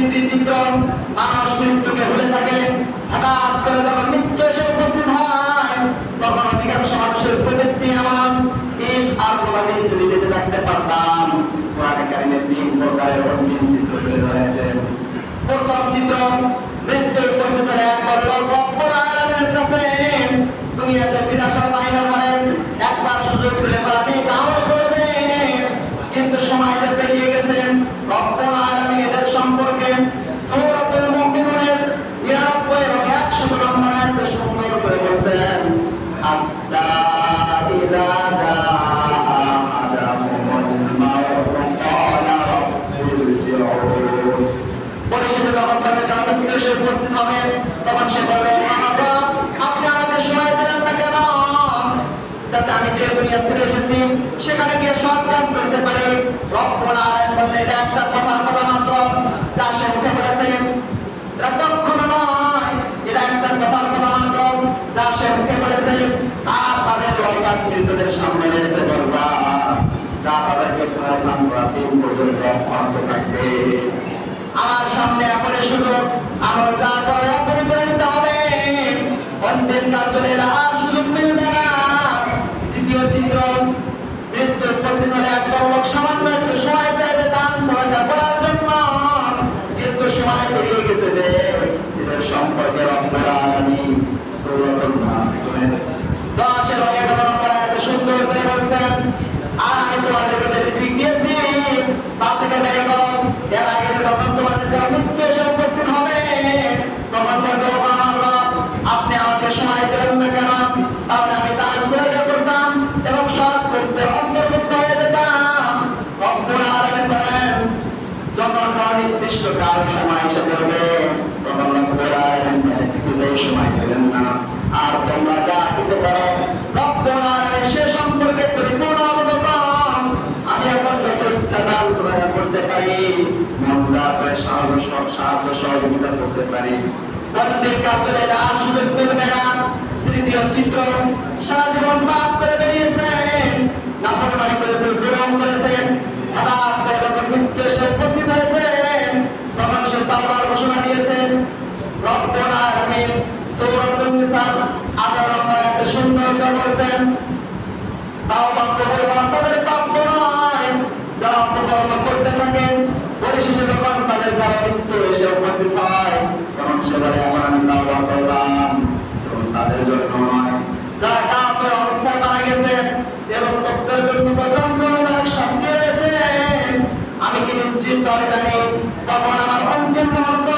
তিনটি চিত্র মানুষ মৃত্যুকে ভুলে থাকে, হঠাৎ করে যখন মৃত্যু এসে উপস্থিত হয়, তখন অধিকাংশ মানুষের প্রবৃত্তি এমন, ইস, আর কোনদিন যদি বেঁচে থাকতে পারতাম। তুলে হলে এক বড় রব্বুল আলামিনের কাছে, দুনিয়াতে ফিরে আসার একবার সুযোগ পেলে তারা যখন তাদের জন্ম এসে উপস্থিত হবে, তখন সে বলবে আপনি আমাকে সময় দিলেন না কেন? যাতে আমি যে দুনিয়া ছেড়ে এসেছি, সেখানে গিয়ে সব কাজ করতে পারি। এটা একটা সামনে এসে বলবা যা তাদেরকে প্রয়োজন করা দিন পর্যন্ত অব্যাহত থাকবে। আমার সামনে এখন শুধু আমার যা করে এখনই করে নিতে হবে। অন্তিম কাজ চলে এলে আর সুযোগ মিলবে না। দ্বিতীয় চিত্র, মৃত্যু উপস্থিত হলে এক লোক সামান্য একটু সময় চাইবে, দান সহায়তা করার জন্য। কিন্তু সময় পেরিয়ে গেছে যে এদের সম্পর্কে সূরাতুল মুনাফিকুনের দশের এগারো নম্বর আয়াতে সুন্দর নির্দিষ্ট কাল, সময় কিছুতেই সময় না। আর তোমরা যা কিছু করো সে সম্পর্কে পরিপূর্ণ আমি এখন যত ইচ্ছা দান সহায়তা করতে পারি সাহায্য সহযোগিতা করতে পারি। প্রত্যেক কাজ চলে সুযোগ না। তৃতীয় চিত্র সারা জীবন পাপ করে বেরিয়েছেন নিশ্চিত করে জানি তখন আমার অন্তিম মুহূর্ত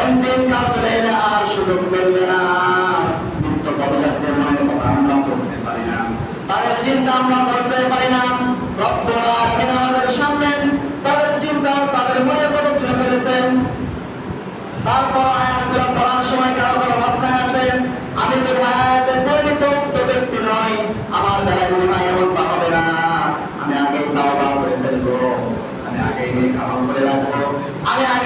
অন্তিম কাল চলে এলে আর সুযোগ মিলবে না। নিত্য কবজাতের মনে কথা আমরা করতে পারি না। তাদের চিন্তা আমরা করতে পারি না। রব্বুল আলামিন আমাদের সামনে তাদের চিন্তা তাদের মনের কথা তুলে ধরেছেন তারপর আয়াতগুলো পড়ার সময় কারও কারও মাথায় আসে আমি তো আয়াতের পরিণত উক্ত ব্যক্তি নয় আমার বেলায় মনে হয় এমনটা হবে না আমি আগে তাওবা করে ফেলব আমি আগে খাবার করে রাখব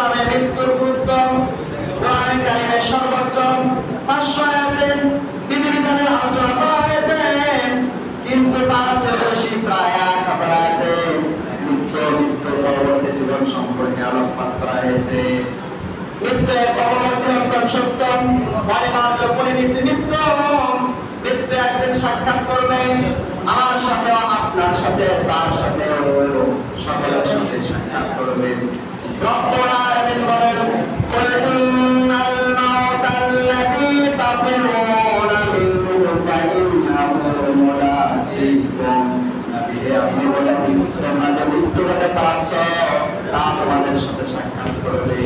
ইসলামের মৃত্যুর গুরুত্ব কোরআনে কারিমের সর্বোচ্চ বিধিবিধানের আলোচনা করা হয়েছে। কিন্তু তার চেয়ে বেশি প্রায় এক মৃত্যু পরবর্তী জীবন সম্পর্কে আলোকপাত করা হয়েছে। মৃত্যু এক অনিবার্য পরিণতি মৃত্যু। মৃত্যু একদিন সাক্ষাৎ করবে, আমার সাথে আপনার সাথে তার সাথে সকলের সাথে সাক্ষাৎ করবে। রব্বুল তোমরা যে উত্তরাতে পারছ তোমাদের সাথে সাক্ষাৎ করবে